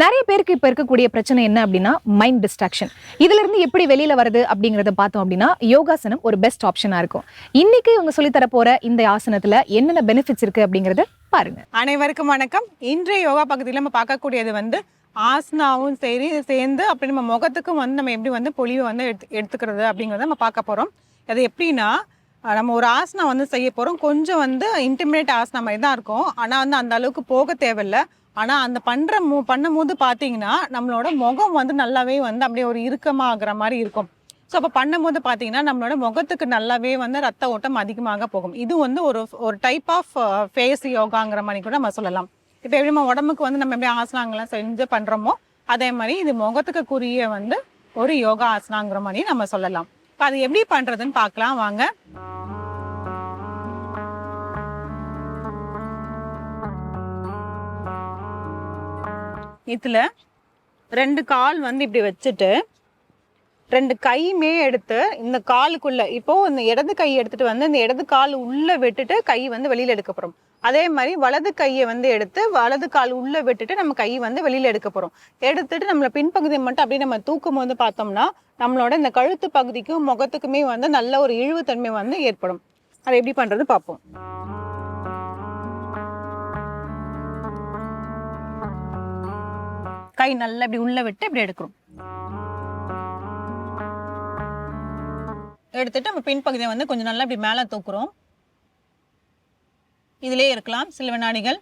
நிறைய பேருக்கு இப்போ இருக்கக்கூடிய பிரச்சனை என்ன அப்படின்னா மைண்ட் டிஸ்ட்ராக்ஷன் இதுலருந்து எப்படி வெளியில் வருது அப்படிங்கிறத பார்த்தோம் அப்படின்னா யோகாசனம் ஒரு பெஸ்ட் ஆப்ஷனாக இருக்கும். இன்னைக்கு இவங்க சொல்லித்தர போகிற இந்த ஆசனத்தில் என்னென்ன பெனிஃபிட்ஸ் இருக்குது அப்படிங்கிறத பாருங்க. அனைவருக்கும் வணக்கம். இன்றைய யோகா பகுதியில் நம்ம பார்க்கக்கூடியது வந்து ஆசனாவும் சரி சேர்ந்து அப்படி நம்ம முகத்துக்கும் வந்து நம்ம எப்படி வந்து பொலிவை வந்து எடுத்து எடுத்துக்கிறது அப்படிங்கிறத நம்ம பார்க்க போகிறோம் அது எப்படின்னா நம்ம ஒரு ஆசனம் வந்து செய்ய போகிறோம் கொஞ்சம் வந்து இன்டிமினேட் ஆசனா மாதிரி தான் இருக்கும். ஆனால் வந்து அந்த அளவுக்கு போக தேவையில்ல. ஆனால் அந்த பண்ணுற மூ பண்ணும்போது பார்த்தீங்கன்னா நம்மளோட முகம் வந்து நல்லாவே வந்து அப்படியே ஒரு இறுக்கமாகிற மாதிரி இருக்கும். ஸோ அப்போ பண்ணும்போது பார்த்தீங்கன்னா நம்மளோட முகத்துக்கு நல்லாவே வந்து ரத்த ஓட்டம் அதிகமாக போகும். இது வந்து ஒரு ஒரு டைப் ஆஃப் ஃபேஸ் யோகாங்கிற மாதிரி கூட நம்ம சொல்லலாம். இப்போ எப்படி நம்ம உடம்புக்கு வந்து நம்ம எப்படி ஆசனாங்கெல்லாம் செஞ்சு பண்ணுறோமோ அதே மாதிரி இது முகத்துக்கு குறிய வந்து ஒரு யோகா ஆசனாங்கிற மாதிரி நம்ம சொல்லலாம். இப்போ அது எப்படி பண்ணுறதுன்னு பார்க்கலாம் வாங்க. இதில் ரெண்டு கால் வந்து இப்படி வச்சுட்டு ரெண்டு கையுமே எடுத்து இந்த காலுக்குள்ள இப்போது இந்த இடது கை எடுத்துட்டு வந்து இந்த இடது கால் உள்ளே விட்டுட்டு கை வந்து வெளியில் எடுக்க போகிறோம் அதே மாதிரி வலது கையை வந்து எடுத்து வலது கால் உள்ளே விட்டுட்டு நம்ம கை வந்து வெளியில் எடுக்க போகிறோம் எடுத்துட்டு நம்மள பின்பகுதியை மட்டும் அப்படியே நம்ம தூக்கும் போது பார்த்தோம்னா நம்மளோட இந்த கழுத்து பகுதிக்கும் முகத்துக்குமே வந்து நல்ல ஒரு இழிவுத்தன்மை வந்து ஏற்படும். அதை எப்படி பண்ணுறது பார்ப்போம். கை நல்லா இப்படி உள்ள விட்டு இப்படி எடுக்கிறோம் எடுத்துட்டு நம்ம பின்பகுதியை வந்து கொஞ்சம் நல்லா இப்படி மேலே தூக்குறோம். இதிலே இருக்கலாம் சில வினாடிகள்.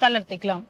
தளர்த்திக்கலாம்.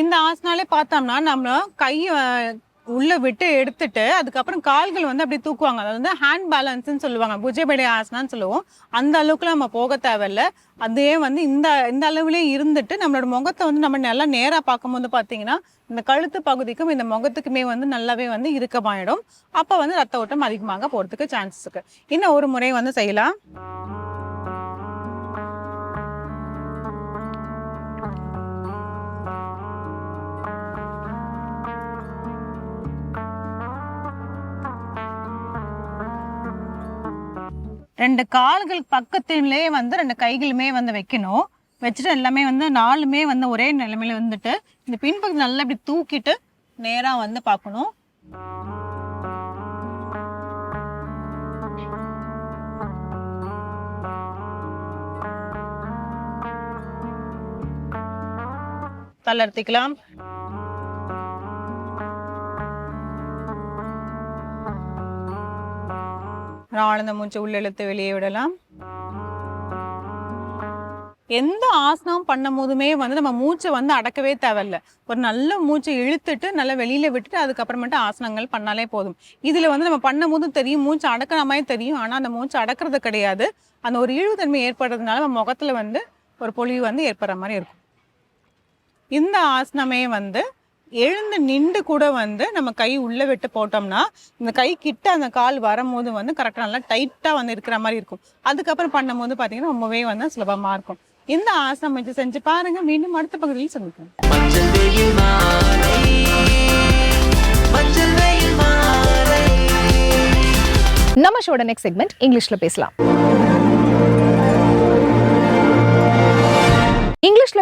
இந்த ஆசனாலே பார்த்தோம்னா நம்ம கை உள்ளே உள்ள விட்டு எடுத்துட்டு அதுக்கப்புறம் கால்கள் வந்து அப்படியே தூக்குவாங்க. அதாவது வந்து ஹேண்ட் பேலன்ஸ்னு சொல்லுவாங்க. புஜபடி ஆசனான்னு சொல்லுவோம். அந்த அளவுக்கு நம்ம போக தேவையில்ல. அதே வந்து இந்த இந்த அளவுலேயே இருந்துட்டு நம்மளோட முகத்தை வந்து நம்ம நல்லா நேராக பார்க்கும்போது பார்த்தீங்கன்னா இந்த கழுத்து பகுதிக்கும் இந்த முகத்துக்குமே வந்து நல்லாவே வந்து இறுக்கமாயிடும். அப்போ வந்து ரத்த ஓட்டம் அதிகமாக போகிறதுக்கு சான்சஸ் இருக்குது இன்னும் ஒரு முறை வந்து செய்யலாம். ரெண்டு கால்கள் பக்கத்துலேயே வந்து ரெண்டு கைகளுமே வந்து வைக்கணும். வச்சுட்டு எல்லாமே வந்து நாலுமே வந்து ஒரே நிலைமையில வந்துட்டு இந்த பின்பகுதி நல்லா இப்படி தூக்கிட்டு நேராக வந்து பார்க்கணும். தளர்த்திக்கலாம். ஆழ்ந்த மூச்சை உள்ளெழுத்து வெளியே விடலாம். எந்த ஆசனம் பண்ணும் போதுமே வந்து நம்ம மூச்சை வந்து அடக்கவே தேவையில்ல. ஒரு நல்ல மூச்சை இழுத்துட்டு நல்லா வெளியில விட்டுட்டு அதுக்கப்புறமேட்டு ஆசனங்கள் பண்ணாலே போதும். இதுல வந்து நம்ம பண்ணும் போதும் தெரியும் மூச்சு அடக்கிற மாதிரி தெரியும். ஆனா அந்த மூச்சு அடக்கிறது கிடையாது. அந்த ஒரு இழிவுத்தன்மை ஏற்படுறதுனால நம்ம முகத்துல வந்து ஒரு பொழிவு வந்து ஏற்படுற மாதிரி இருக்கும். இந்த ஆசனமே வந்து எழுந்து நின்று கூட வந்து நம்ம கை உள்ள விட்டு போட்டோம்னா இந்த கை கிட்ட அந்த கால் வரும்போது வந்து கரெக்டாக நல்லா டைட்டாக வந்து இருக்கிற மாதிரி இருக்கும். அதுக்கப்புறம் பண்ணும்போது பார்த்தீங்கன்னா ரொம்பவே வந்து சுலபமாக இருக்கும். இந்த ஆசனம் வச்சு செஞ்சு பாருங்க. மீண்டும் அடுத்த பகுதியில் சந்திப்போம். மஞ்சள் வெயில் மாலை மஞ்சள் வெயில் மாலை. நம்ம ஷோட நெக்ஸ்ட் செக்மெண்ட் இங்கிலீஷ்ல பேசலாம்.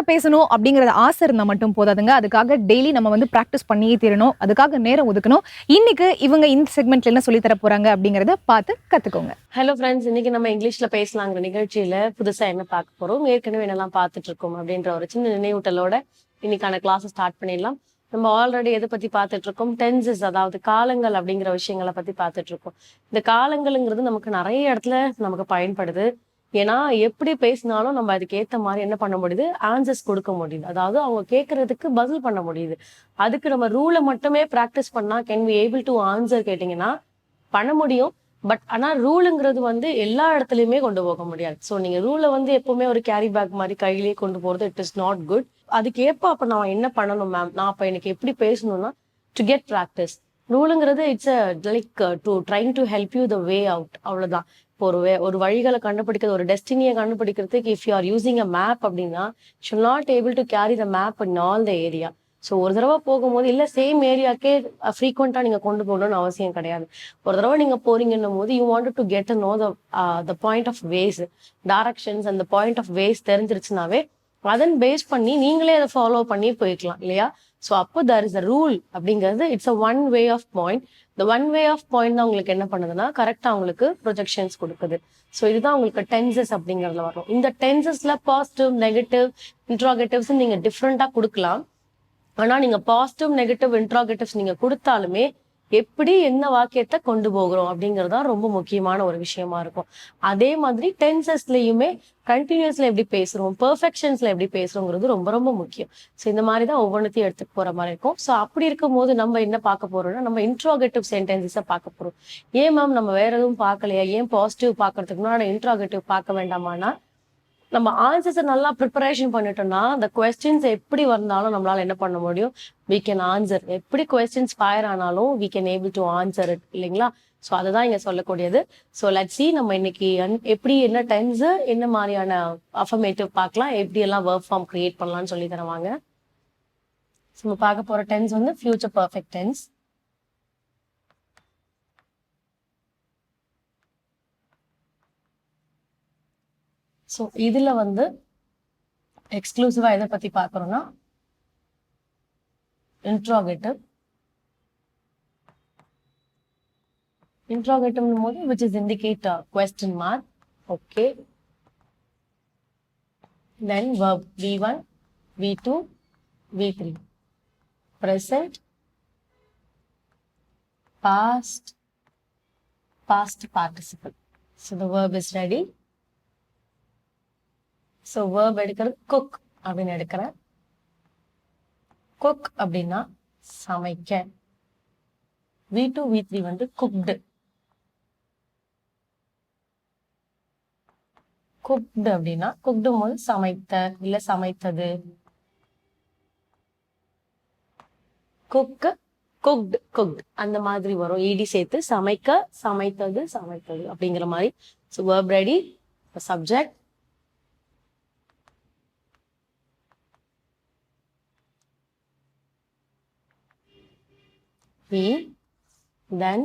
இங்கிலீஷ்ல பேசணும் அப்படிங்கிறது ஆசை இருந்தால் மட்டும் போதாதுங்க. அதுக்காக டெய்லி நம்ம வந்து ப்ராக்டிஸ் பண்ணியே தீரணும். அதுக்காக நேரம் ஒதுக்கணும். இன்னைக்கு இவங்க இந்த செக்மெண்ட்ல என்ன சொல்லித்தர போறாங்க அப்படிங்கறத பார்த்து கத்துக்கோங்க. ஹலோ ஃப்ரெண்ட்ஸ் இன்னைக்கு நம்ம இங்கிலீஷ்ல பேசலாங்கிற நிகழ்ச்சியில புதுசா என்ன பார்க்க போறோம்? ஏற்கனவே என்னெல்லாம் பார்த்துட்டு இருக்கோம் அப்படின்ற ஒரு சின்ன நினைவூட்டலோட இன்னைக்கான கிளாஸ் ஸ்டார்ட் பண்ணிடலாம். நம்ம ஆல்ரெடி எதை பத்தி பார்த்துட்டு இருக்கோம்? டென்சஸ் அதாவது காலங்கள் அப்படிங்கிற விஷயங்களை பத்தி பார்த்துட்டு இருக்கோம். இந்த காலங்கள்ங்கிறது நமக்கு நிறைய இடத்துல நமக்கு பயன்படுது. ஏன்னா எப்படி பேசினாலும் நம்ம அதுக்கு ஏத்த மாதிரி என்ன பண்ண முடியுது? ஆன்சர்ஸ் கொடுக்க முடியுது. அதாவது அவங்க கேட்கறதுக்கு பதில் பண்ண முடியுது. அதுக்கு நம்ம ரூலை மட்டுமே ப்ராக்டிஸ் பண்ணா can we able to answer கேட்டிங்கன்னா பண்ண முடியும். பட் ஆனால் ரூலுங்கிறது வந்து எல்லா இடத்துலையுமே கொண்டு போக முடியாது. ஸோ நீங்கள் ரூலை வந்து எப்போவுமே ஒரு கேரி பேக் மாதிரி கையிலேயே கொண்டு போகிறது இட் இஸ் நாட் குட் அதுக்கு அப்போ நான் என்ன பண்ணணும் மேம் நான் அப்போ எனக்கு எப்படி பேசணும்னா to get practice ரூலுங்கிறது it's like to trying to help you the way out அவ்வளோதான் இப்போ ஒரு ஒரு வழிகளை கண்டுபிடிக்கிறது ஒரு டெஸ்டினியை கண்டுபிடிக்கிறதுக்கு if you are using a map அப்படின்னா should not able to carry the map in all the area so ஒரு தடவை போகும்போது இல்லை சேம் ஏரியாக்கே ஃப்ரீக்வெண்ட்டாக நீங்கள் கொண்டு போகணும்னு அவசியம் கிடையாது. ஒரு தடவை நீங்கள் போறீங்கன்னும் போது you want to get know the the point of ways directions அந்த பாயிண்ட் ஆஃப் வேஸ் தெரிஞ்சிருச்சுனாவே அதன் பேஸ் பண்ணி நீங்களே அதை ஃபாலோ பண்ணி போய்க்கலாம் இல்லையா? ஸோ அப்போ தர் இஸ் அ ரூல் அப்படிங்கிறது it's a one way of point இந்த ஒன் வே ஆஃப் பாயிண்ட் தான் உங்களுக்கு என்ன பண்ணுதுன்னா கரெக்டாக உங்களுக்கு ப்ரொஜெக்ஷன்ஸ் கொடுக்குது. ஸோ இதுதான் உங்களுக்கு டென்சஸ் அப்படிங்கிறதுல வரும். இந்த டென்சஸ்ல பாசிட்டிவ் நெகட்டிவ் இன்ட்ராகேட்டிவ்ஸ் நீங்க டிஃப்ரெண்ட்டாக கொடுக்கலாம். ஆனால் நீங்க பாசிட்டிவ் நெகட்டிவ் இன்ட்ராகேட்டிவ்ஸ் நீங்க கொடுத்தாலுமே எப்படி என்ன வாக்கியத்தை கொண்டு போகிறோம் அப்படிங்கிறது தான் ரொம்ப முக்கியமான ஒரு விஷயமா இருக்கும். அதே மாதிரி டென்சஸ்லயுமே கண்டினியூஸ்ல எப்படி பேசுறோம் பெர்ஃபெக்ஷன்ஸ்ல எப்படி பேசுறோங்கிறது ரொம்ப ரொம்ப முக்கியம். ஸோ இந்த மாதிரி தான் ஒவ்வொன்றத்தையும் எடுத்துட்டு போற மாதிரி இருக்கும். ஸோ அப்படி இருக்கும் போது நம்ம என்ன பார்க்க போறோம்னா நம்ம இன்ட்ராகேட்டிவ் சென்டென்சஸை பார்க்க போறோம். ஏன் மேம் நம்ம வேற எதுவும் பார்க்கலையா? ஏன் பாசிட்டிவ் பார்க்கறதுக்கு முன்னாடி இன்ட்ராகேட்டிவ் பார்க்க வேண்டாமானா நம்ம ஆன்சர்ஸை நல்லா ப்ரிப்பரேஷன் பண்ணிட்டோம்னா அந்த கொஸ்டின்ஸ் எப்படி வந்தாலும் நம்மளால என்ன பண்ண முடியும்? வி கேன் ஆன்சர் எப்படி கொஸ்டின்ஸ் ஃபயர் ஆனாலும் we can able to answer it இல்லைங்களா? ஸோ அதுதான் இங்கே சொல்லக்கூடியது. ஸோ லெட் சி நம்ம இன்னைக்கு அன்- எப்படி என்ன டென்ஸு என்ன மாதிரியான அஃபர்மேட்டிவ் பார்க்கலாம் எப்படி எல்லாம் ஒர்க் ஃபார்ம் கிரியேட் பண்ணலாம்னு சொல்லி தருவாங்க. ஸோ நம்ம பார்க்க போகிற டென்ஸ் வந்து ஃபியூச்சர் பர்ஃபெக்ட் டென்ஸ் ஸோ இதில் வந்து எக்ஸ்க்ளூசிவாக எதை பற்றி பார்க்கறோம்னா இன்ட்ராகேட்டிவ் இன்ட்ராகேட்டிவ்னு போது which is indicate question mark okay then verb v1 v2 v3 present. Past. Past participle so the verb is ready. So verb எடுக்கிறது குக் அப்படின்னு எடுக்கிறேன். குக் அப்படின்னா சமைக்க. வி டூ வி த்ரீ வந்து குக்டு குக்டு அப்படின்னா cooked போது சமைத்த இல்ல சமைத்தது. குக்கு குக்டு குக்டு அந்த மாதிரி வரும். ஈடி சேர்த்து சமைக்க சமைத்தது சமைத்தது அப்படிங்கிற மாதிரி. So verb ready subject he, then,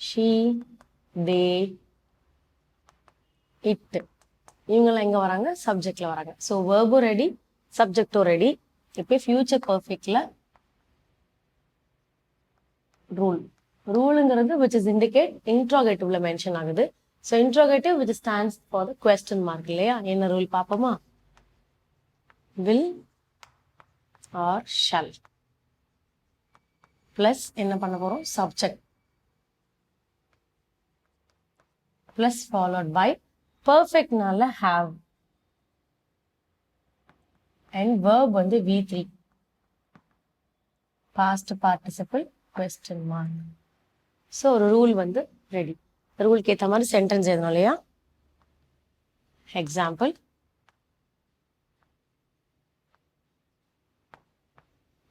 she, they, it. இவங்கெல்லாம் எங்கே வராங்க? சப்ஜெக்டில் வராங்க. ஸோ வேர்பும் ரெடி சப்ஜெக்டும் ரெடி இப்போ ஃபியூச்சர் பர்ஃபெக்டில் ரூல் ரூலுங்கிறது விச் இஸ் இண்டிகேட் இன்ட்ராகேட்டிவ்ல மென்ஷன் ஆகுது. So interrogative which stands for the question mark இல்லையா? என்ன ரூல் பார்ப்போமா? வில் ஆர் ஷல் ப்ளஸ் என்ன பண்ண போறோம்? சப்ஜெக்ட் ப்ளஸ் ஃபாலோட் பை பர்ஃபெக்ட்னால ஹாவ் அண்ட் வேர்ப் வந்து V three past participle question mark so ஒரு ரூல் வந்து ரெடி ரூலுக்கு ஏற்ற மாதிரி சென்டென்ஸ் எழுதணும் இல்லையா? Example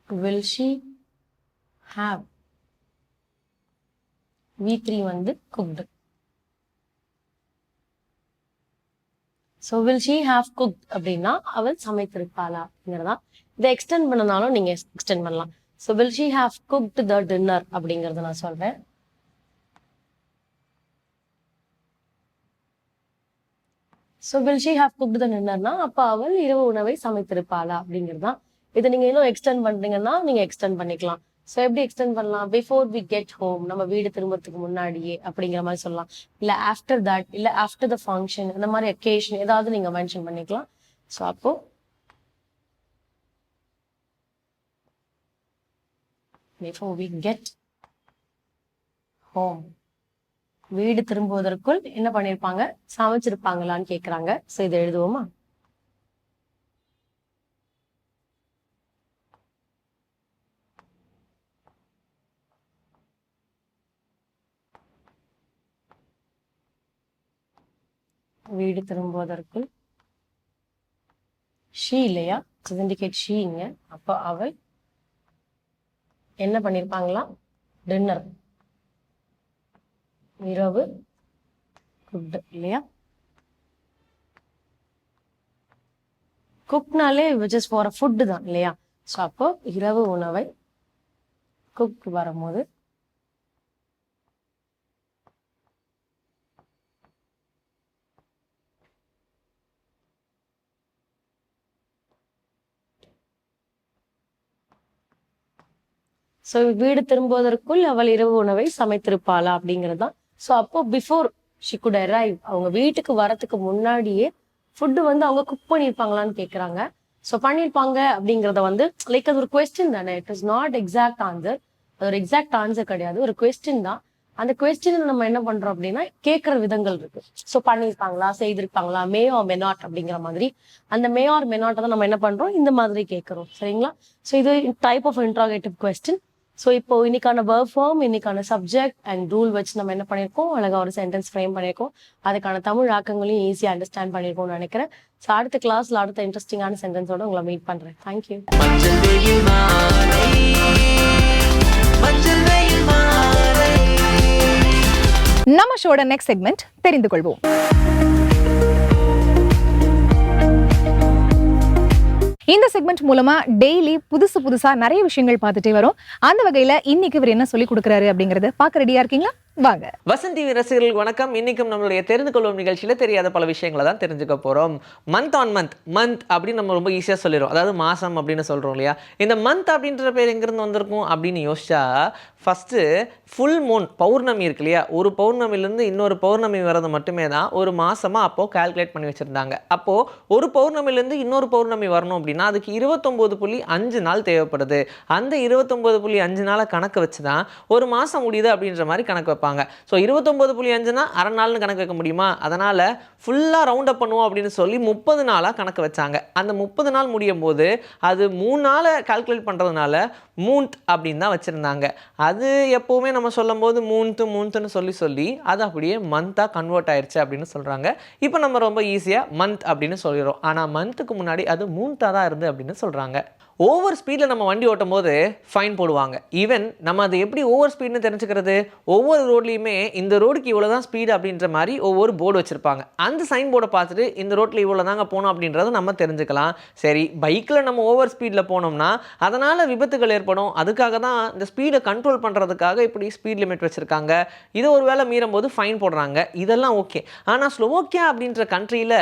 will have V three வந்து cooked so will she have cook அப்படின்னா அவள் சமைத்திருப்பாளா அப்படிங்கிறதா இதை எக்ஸ்டெண்ட் பண்ணனாலும் நீங்க எக்ஸ்டெண்ட் பண்ணலாம். So will she have cooked the dinner அப்படிங்கறத நான் சொல்றேன். So will she have cooked the டின்னர்னா அப்ப அவள் இரவு உணவை சமைத்திருப்பாளா அப்படிங்கிறது தான் இதை நீங்க இன்னும் எக்ஸ்டெண்ட் பண்றீங்கன்னா நீங்க எக்ஸ்டெண்ட் பண்ணிக்கலாம். ஸோ எப்படி எக்ஸ்டெண்ட் பண்ணலாம்? பிஃபோர் வி கெட் ஹோம் நம்ம வீடு திரும்புறதுக்கு முன்னாடியே அப்படிங்கிற மாதிரி சொல்லலாம். இல்ல ஆஃப்டர் தட் இல்ல ஆஃப்டர் த ஃபங்க்ஷன் அந்த மாதிரி அக்கேஷன் ஏதாவது நீங்க மென்ஷன் பண்ணிக்கலாம். ஸோ அப்போ பிஃபோர் வி கெட் ஹோம் வீடு திரும்புவதற்குள் என்ன பண்ணிருப்பாங்க? சமைச்சிருப்பாங்களான்னு கேட்குறாங்க ஸோ இதை எழுதுவோமா? வீடு திரும்புவதற்குள் ஷீ இல்லையா? இண்டிகேட் ஷீங்க அப்போ அவள் என்ன பண்ணியிருப்பாங்களா டின்னர் இரவு ஃபுட்டு இல்லையா? குக்னாலே ஜஸ்ட் ஃபார் ஃபுட்டு தான் இல்லையா? ஸோ அப்போ இரவு உணவை குக் வரும்போது ஸோ வீடு திரும்புவதற்குள் அவள் இரவு உணவை சமைத்திருப்பாளா அப்படிங்கிறது தான் ஸோ அப்போ பிஃபோர் ஷி குட் அரைவ் அவங்க வீட்டுக்கு வரத்துக்கு முன்னாடியே ஃபுட்டு வந்து அவங்க குக் பண்ணியிருப்பாங்களான்னு கேட்குறாங்க ஸோ பண்ணியிருப்பாங்க அப்படிங்கிறத வந்து லைக் அது ஒரு கொஸ்டின் தானே. It is not exact answer அது ஒரு எக்ஸாக்ட் ஆன்சர் கிடையாது. ஒரு கொஸ்டின் தான். அந்த கொஸ்டின் நம்ம என்ன பண்றோம் அப்படின்னா கேட்குற விதங்கள் இருக்கு. ஸோ பண்ணியிருப்பாங்களா? செய்திருப்பாங்களா? May or may not not அப்படிங்கிற மாதிரி. அந்த மே ஆர் மெனாட்டை நாட்டை தான் நம்ம என்ன பண்றோம்? இந்த மாதிரி கேட்குறோம் சரிங்களா? ஸோ இது type of interrogative question so இப்போ இன்னைக்கான verb ஃபார்ம் இன்னைக்கான சப்ஜெக்ட் அண்ட் ரூல் வச்சு நம்ம என்ன பண்ணியிருக்கோம் அழகா ஒரு சென்டென்ஸ் ஃப்ரேம் பண்ணியிருக்கோம் அதுக்கான தமிழ் ஆக்கங்களையும் ஈஸியாக அண்டர்ஸ்டாண்ட் பண்ணியிருக்கோம்னு நினைக்கிறேன். ஸோ அடுத்த கிளாஸ்ல அடுத்த இன்ட்ரெஸ்டிங்கான சென்டென்ஸோட உங்களை மீட் பண்றேன். தேங்க்யூ மஞ்சள் வெயில் மாலை மஞ்சள் வெயில் மாலை. நம்ம ஷோட நெக்ஸ்ட் செக்மெண்ட் தெரிந்து கொள்வோம். இந்த செக்மெண்ட் மூலமா டெய்லி புதுசு புதுசா நிறைய விஷயங்கள் பார்த்துட்டே வரும். அந்த வகையில இன்னைக்கு இவர் என்ன சொல்லி கொடுக்குறாரு அப்படிங்கறத பார்க்க ரெடியா இருக்கீங்களா? வாங்க. வசந்த் டிவி வணக்கம். இன்னைக்கும் நம்மளுடைய தெரிந்து கொள்வோம் நிகழ்ச்சியில தெரியாத பல விஷயங்களை தான் தெரிஞ்சுக்க போறோம். மந்த் ஆன் மந்த் மந்த் அப்படின்னு நம்ம ரொம்ப ஈஸியா சொல்லிடும் அதாவது மாசம் அப்படின்னு சொல்றோம் இல்லையா? இந்த மந்த் அப்படின்ற பேர் எங்கிருந்து வந்திருக்கும் அப்படின்னு யோசிச்சா ஃபர்ஸ்ட் ஃபுல் மூன் பௌர்ணமி இருக்கு இல்லையா? ஒரு பௌர்ணமிலேருந்து இன்னொரு பௌர்ணமி வர்றது மட்டுமே தான் ஒரு மாசமா அப்போ கால்குலேட் பண்ணி வச்சிருந்தாங்க. அப்போ ஒரு பௌர்ணமிலேருந்து இன்னொரு பௌர்ணமி வரணும் அப்படின்னா அதுக்கு இருபத்தொம்போது புள்ளி அஞ்சு நாள் தேவைப்படுது. அந்த இருபத்தொம்போது புள்ளி அஞ்சு நாளை கணக்கு வச்சு தான் ஒரு மாதம் முடியுது அப்படின்ற மாதிரி கணக்கு வைப்பாங்க ஸோ இருபத்தொம்பது புள்ளி அஞ்சுனா அரை நாள்னு கணக்கு வைக்க முடியுமா? அதனால் ஃபுல்லாக ரவுண்ட் அப் பண்ணுவோம் அப்படின்னு சொல்லி முப்பது நாளாக கணக்கு வச்சாங்க. அந்த முப்பது நாள் முடியும் போது அது மூணு நாளை கால்குலேட் பண்ணுறதுனால மூன்த் அப்படின்னு தான் வச்சுருந்தாங்க. அது எப்போவுமே நம்ம சொல்லும் போது மூன்த்து மூன்த்துன்னு சொல்லி சொல்லி அது அப்படியே மந்த்தாக கன்வெர்ட் ஆயிடுச்சு அப்படின்னு சொல்கிறாங்க இப்போ நம்ம ரொம்ப ஈஸியாக மந்த் அப்படின்னு சொல்லிடுறோம். ஆனால் மந்த்துக்கு முன்னாடி அது மூன்த்தாக தான் இருந்து அப்படின்னு சொல்கிறாங்க ஓவர் ஸ்பீடில் நம்ம வண்டி ஓட்டும் போது ஃபைன் போடுவாங்க. ஈவன் நம்ம அதை எப்படி ஓவர் ஸ்பீடுன்னு தெரிஞ்சுக்கிறது? ஒவ்வொரு ரோட்லேயுமே இந்த ரோடுக்கு இவ்வளோ தான் ஸ்பீடு அப்படின்ற மாதிரி ஒவ்வொரு போர்டு வச்சுருப்பாங்க. அந்த சைன் போர்டை பார்த்துட்டு இந்த ரோட்டில் இவ்வளோ தாங்க போகணும் அப்படின்றத நம்ம தெரிஞ்சுக்கலாம். சரி பைக்கில் நம்ம ஓவர் ஸ்பீடில் போனோம்னா அதனால் விபத்துகள் ஏற்படும். அதுக்காக தான் இந்த ஸ்பீடை கண்ட்ரோல் பண்ணுறதுக்காக இப்படி ஸ்பீட் லிமிட் வச்சுருக்காங்க. இதை ஒரு வேளை மீறும் போது ஃபைன் போடுறாங்க. இதெல்லாம் ஓகே ஆனால் ஸ்லோவோக்கியா அப்படின்ற கண்ட்ரியில்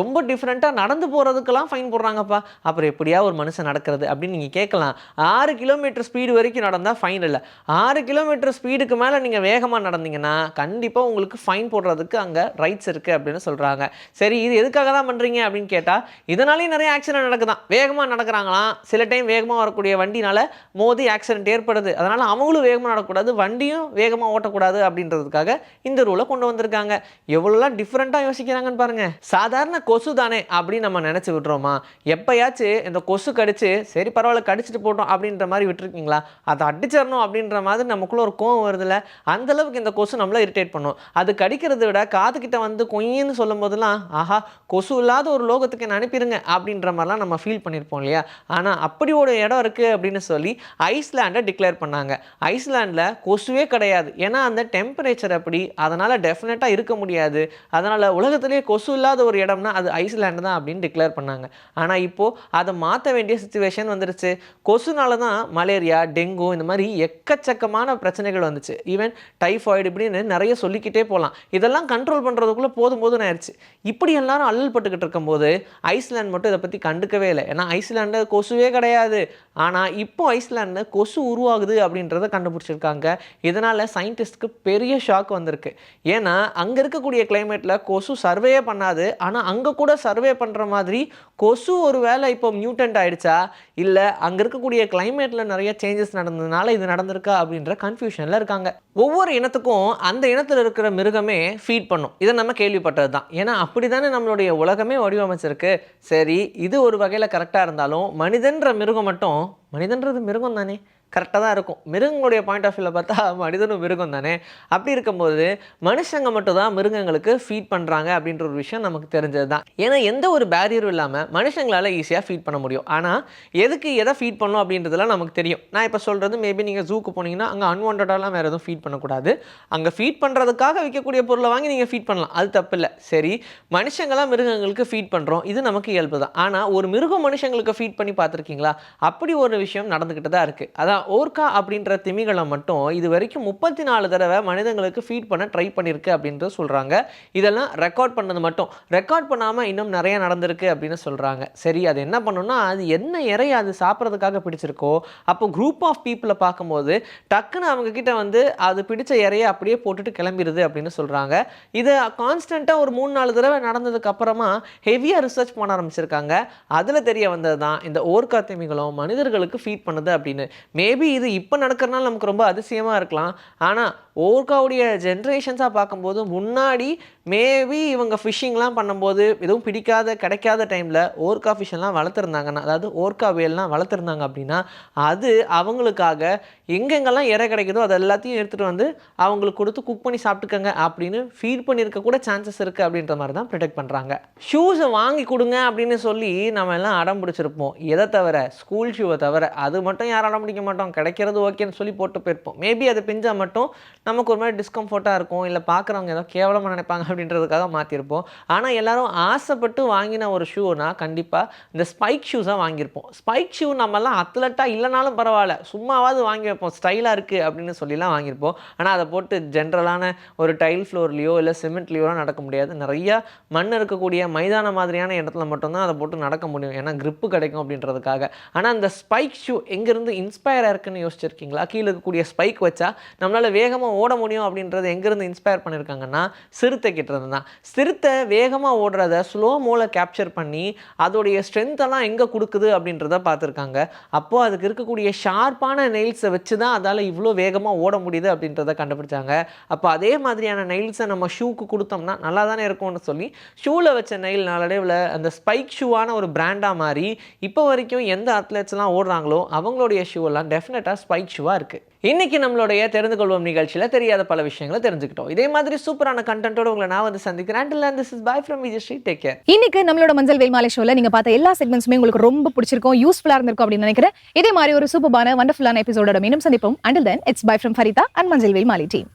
ரொம்ப டிஃப்ரெண்ட்டாக நடந்து போகிறதுக்கெல்லாம் ஃபைன் போடுறாங்கப்பா. அப்புறம் எப்படியா ஒரு மனுஷன் நடக்கிறது அப்படின்னு நீங்கள் கேட்கலாம். ஆறு கிலோமீட்டர் ஸ்பீடு வரைக்கும் நடந்தால் ஃபைன் இல்லை. ஆறு கிலோமீட்டர் ஸ்பீடுக்கு மேலே நீங்கள் வேகமாக நடந்தீங்கன்னா கண்டிப்பாக உங்களுக்கு ஃபைன் போடுறதுக்கு அங்கே ரைட்ஸ் இருக்குது அப்படின்னு சொல்கிறாங்க சரி இது எதுக்காக தான் பண்ணுறீங்க அப்படின்னு கேட்டால் இதனாலேயும் நிறைய ஆக்சிடென்ட் நடக்குதான். வேகமாக நடக்கிறாங்களாம். சில டைம் வேகமாக வரக்கூடிய வண்டினால் மோதி ஆக்சிடென்ட் ஏற்படுது. அதனால் அவங்களும் வேகமாக நடக்கக்கூடாது வண்டியும் வேகமாக ஓட்டக்கூடாது அப்படின்றதுக்காக இந்த ரூலை கொண்டு வந்திருக்காங்க. எவ்வளோலாம் டிஃப்ரெண்ட்டாக யோசிக்கிறாங்கன்னு பாருங்கள் சாதாரண கொசு தானே அப்படின்னு நம்ம நினச்சி விட்றோமா எப்போயாச்சும் இந்த கொசு கடிச்சு சரி பரவாயில்ல கடிச்சிட்டு போட்டோம் அப்படின்ற மாதிரி விட்டுருக்கீங்களா? அதை அடிச்சிடணும் அப்படின்ற மாதிரி நமக்குள்ள ஒரு கோவம் வருதுல்ல? அந்த அளவுக்கு இந்த கொசு நம்மளை இரிட்டேட் பண்ணும். அது கடிக்கிறத விட காதுக்கிட்ட வந்து கொய்யன்னு சொல்லும் போதெல்லாம் ஆஹா கொசு இல்லாத ஒரு லோகத்துக்கு என்ன அனுப்பிடுங்க அப்படின்ற மாதிரிலாம் நம்ம ஃபீல் பண்ணியிருப்போம் இல்லையா? ஆனால் அப்படி ஒரு இடம் இருக்குது அப்படின்னு சொல்லி ஐஸ்லாண்டை டிக்ளேர் பண்ணாங்க. ஐஸ்லாண்டில் கொசுவே கிடையாது. ஏன்னா அந்த டெம்பரேச்சர் அப்படி அதனால் டெஃபினட்டாக இருக்க முடியாது. அதனால் உலகத்திலேயே கொசு இல்லாத ஒரு இடம்னா அது ஐஸ்லாண்டு தான் அப்படின்னு டிக்ளேர் பண்ணாங்க. ஆனால் இப்போது அதை மாற்ற வேண்டிய சுச்சுவேஷன் வந்துருச்சு. கொசுனால தான் மலேரியா டெங்கு இந்த மாதிரி எக்கச்சக்கமான பிரச்சனைகள் வந்துச்சு. ஈவன் டைஃபாய்டு இப்படின்னு நிறைய சொல்லிக்கிட்டே போகலாம் இதெல்லாம் கண்ட்ரோல் பண்ணுறதுக்குள்ளே போதும் போதும் ஆயிடுச்சு இப்படி எல்லாரும் அல்லல் பட்டுக்கிட்டு இருக்கும்போது ஐஸ்லாண்ட் மட்டும் இதை பற்றி கண்டுக்கவே இல்லை. ஏன்னா ஐஸ்லாண்டு கொசுவே கிடையாது. ஆனால் இப்போ ஐஸ்லாண்டில் கொசு உருவாகுது அப்படின்றத கண்டுபிடிச்சிருக்காங்க. இதனால் சயின்டிஸ்ட்க்கு பெரிய ஷாக் வந்திருக்கு. ஏன்னா அங்கே இருக்கக்கூடிய கிளைமேட்டில் கொசு சர்வே பண்ணாது. ஆனால் அங்கே கூட சர்வே பண்ணுற மாதிரி கொசு ஒரு வேலை இப்போ மியூட்டன்ட் ஆயிடுச்சா? இல்லை அங்கே இருக்கக்கூடிய கிளைமேட்டில் நிறைய சேஞ்சஸ் நடந்ததுனால இது நடந்திருக்கா அப்படின்ற கன்ஃபியூஷனில் இருக்காங்க. ஒவ்வொரு இனத்துக்கும் அந்த இனத்தில் இருக்கிற மிருகமே ஃபீட் பண்ணும். இதை நம்ம கேள்விப்பட்டது தான். ஏன்னா அப்படி தானே நம்மளுடைய உலகமே வடிவமைச்சிருக்கு. சரி இது ஒரு வகையில் கரெக்டாக இருந்தாலும் மனிதன்ற மிருகம் மட்டும் மனிதன்றது மிருகம் தானே கரெக்டாக தான் இருக்கும். மிருகங்களுடைய பாயிண்ட் ஆஃப் வியூவில் பார்த்தா மனிதனும் மிருகம் தானே? அப்படி இருக்கும்போது மனுஷங்க மட்டும் தான் மிருகங்களுக்கு ஃபீட் பண்ணுறாங்க அப்படின்ற ஒரு விஷயம் நமக்கு தெரிஞ்சது தான். ஏன்னா எந்த ஒரு பேரியரும் இல்லாமல் மனுஷங்களால் ஈஸியாக ஃபீட் பண்ண முடியும். ஆனால் எதுக்கு எதை ஃபீட் பண்ணணும் அப்படின்றதெல்லாம் நமக்கு தெரியும். நான் இப்போ சொல்கிறது மேபி நீங்கள் ஜூக்கு போனீங்கன்னா அங்கே அன்வான்டாலாம் வேறு எதுவும் ஃபீட் பண்ணக்கூடாது. அங்கே ஃபீட் பண்ணுறதுக்காக விற்கக்கூடிய பொருளை வாங்கி நீங்கள் ஃபீட் பண்ணலாம். அது தப்பில்லை சரி மனுஷங்களாம் மிருகங்களுக்கு ஃபீட் பண்ணுறோம் இது நமக்கு இயல்பு தான். ஆனால் ஒரு மிருகம் மனுஷங்களுக்கு ஃபீட் பண்ணி பார்த்துருக்கீங்களா? அப்படி ஒரு விஷயம் நடந்துக்கிட்டு தான் இருக்குது அதான் ஓர்கா அப்படின்ற திமிங்கலம் மட்டும் இது வரைக்கும் முப்பத்தி நாலு தடவை மனிதங்களுக்கு ஃபீட் பண்ண ட்ரை பண்ணியிருக்கு அப்படின்ட்டு சொல்கிறாங்க இதெல்லாம் ரெக்கார்ட் பண்ணது மட்டும். ரெக்கார்ட் பண்ணாமல் இன்னும் நிறைய நடந்திருக்கு அப்படின்னு சொல்கிறாங்க சரி அது என்ன பண்ணுன்னா அது என்ன இறைய அது சாப்பிட்றதுக்காக பிடிச்சிருக்கோ அப்போ குரூப் ஆஃப் பீப்புளை பார்க்கும்போது டக்குன்னு அவங்க கிட்ட வந்து அது பிடிச்ச இறையை அப்படியே போட்டுட்டு கிளம்பிடுது அப்படின்னு சொல்கிறாங்க இதை கான்ஸ்டண்ட்டாக ஒரு மூணு நாலு தடவை நடந்ததுக்கு அப்புறமா ஹெவியாக ரிசர்ச் பண்ண ஆரம்பிச்சிருக்காங்க. அதில் தெரிய வந்தது தான் இந்த ஓர்கா திமிகளும் மனிதர்களுக்கு ஃபீட் பண்ணுது அப்படின்னு. மேபி இது இப்போ நடக்கிறனால நமக்கு ரொம்ப அதிசயமாக இருக்கலாம். ஆனால் ஓர்காவுடைய ஜென்ரேஷன்ஸாக பார்க்கும்போது முன்னாடி மேபி இவங்க ஃபிஷ்ஷிங்லாம் பண்ணும்போது எதுவும் பிடிக்காத கிடைக்காத டைமில் ஓர்கா ஃபிஷ் எல்லாம் வளர்த்துருந்தாங்கன்னா அதாவது ஓர்கா வேல்லாம் வளர்த்துருந்தாங்க அப்படின்னா அது அவங்களுக்காக எங்கெங்கெல்லாம் இறை கிடைக்குதோ அது எல்லாத்தையும் எடுத்துகிட்டு வந்து அவங்களுக்கு கொடுத்து குக் பண்ணி சாப்பிட்டுக்கங்க அப்படின்னு ஃபீட் பண்ணியிருக்க கூட சான்சஸ் இருக்குது அப்படின்ற மாதிரி தான் ப்ரொடெக்ட் பண்ணுறாங்க ஷூஸை வாங்கி கொடுங்க அப்படின்னு சொல்லி நம்ம எல்லாம் அடம் பிடிச்சிருப்போம். எதை தவிர? ஸ்கூல் ஷூவை தவிர. அது மட்டும் யாரும் அடம் பிடிக்க மாட்டோம். கிடைக்கிறது ஓகேன்னு சொல்லி போட்டு போயிருப்போம். மேபி அது பிஞ்சால் மட்டும் நமக்கு ஒரு மாதிரி டிஸ்கம்ஃபர்ட்டாக இருக்கும் இல்லை பார்க்குறவங்க ஏதோ கேவலமாக நினைப்பாங்க அப்படின்றதுக்காக மாற்றிருப்போம் ஆனால் எல்லாரும் ஆசைப்பட்டு வாங்கின ஒரு ஷூனா கண்டிப்பாக இந்த ஸ்பைக் ஷூஸாக வாங்கியிருப்போம். ஸ்பைக் ஷூ நம்மலாம் அத்லட்டாக இல்லைனாலும் பரவாயில்ல. சும்மாவாவது வாங்கி வைப்போம். ஸ்டைலாக இருக்குது அப்படின்னு சொல்லிலாம் வாங்கியிருப்போம். ஆனால் அதை போட்டு ஜென்ரலான ஒரு டைல் ஃப்ளோர்லேயோ இல்லை சிமெண்ட்லேயோ நடக்க முடியாது. நிறையா மண் இருக்கக்கூடிய மைதான மாதிரியான இடத்துல மட்டும்தான் அதை போட்டு நடக்க முடியும். ஏன்னா கிரிப்பு கிடைக்கும் அப்படின்றதுக்காக. ஆனால் அந்த ஸ்பைக் ஷூ எங்கேருந்து இன்ஸ்பயர் இருக்குன்னு யோசிச்சிருக்கீங்களா? கீழே இருக்கக்கூடிய ஸ்பைக் வச்சா நம்மளால் வேகமாக ஓட முடியும் அப்படின்றது எங்கேருந்து இன்ஸ்பயர் பண்ணியிருக்காங்கன்னா சிறுத்தை கிட்டேருந்து தான் சிறுத்தை வேகமாக ஓடுறத ஸ்லோ மோல கேப்சர் பண்ணி அதோடைய ஸ்ட்ரென்த்தெல்லாம் எங்கே கொடுக்குது அப்படின்றத பார்த்துருக்காங்க. அப்போது அதுக்கு இருக்கக்கூடிய ஷார்ப்பான நெயில்ஸை வச்சு தான் அதால் இவ்வளோ வேகமாக ஓட முடியுது அப்படின்றத கண்டுபிடிச்சாங்க. அப்போ அதே மாதிரியான நெயில்ஸை நம்ம ஷூக்கு கொடுத்தோம்னா நல்லா தானே இருக்கும்னு சொல்லி ஷூவில் வச்ச நெயில் நாளடைவில் அந்த ஸ்பைக் ஷூவான ஒரு பிராண்டாக மாறி இப்போ வரைக்கும் எந்த அத்லெட்ஸ்லாம் ஓடுறாங்களோ அவங்களுடைய ஷூ எல்லாம் டெஃபினட்டாக ஸ்பைக் ஷூவாக இருக்குது இன்னைக்கு நம்மளுடைய தெரிந்து கொள்வோம் நிகழ்ச்சியில் தெரியாத பல விஷயங்களை தெரிஞ்சுக்கிட்டோம். இதே மாதிரி சூப்பரான கண்டென்ட்டோட உங்களை நான் வந்து சந்திக்கிறேன். And this is bye from Vijay Sri take care இன்னைக்கு நம்மளோட மஞ்சள் வேல்மாலை ஷோவில் நீங்க பார்த்த எல்லா செக்மெண்ட்ஸுமே உங்களுக்கு ரொம்ப பிடிச்சிருக்கும் யூஸ்ஃபுல்லா இருந்திருக்கும் அப்படின்னு நினைக்கிறேன். இதே மாதிரி ஒரு சூப்பரான வண்டர்ஃபுல்லான எபிசோடோட மீண்டும் சந்திப்போம். Until then it's bye from Farida and Manjal Velmalai team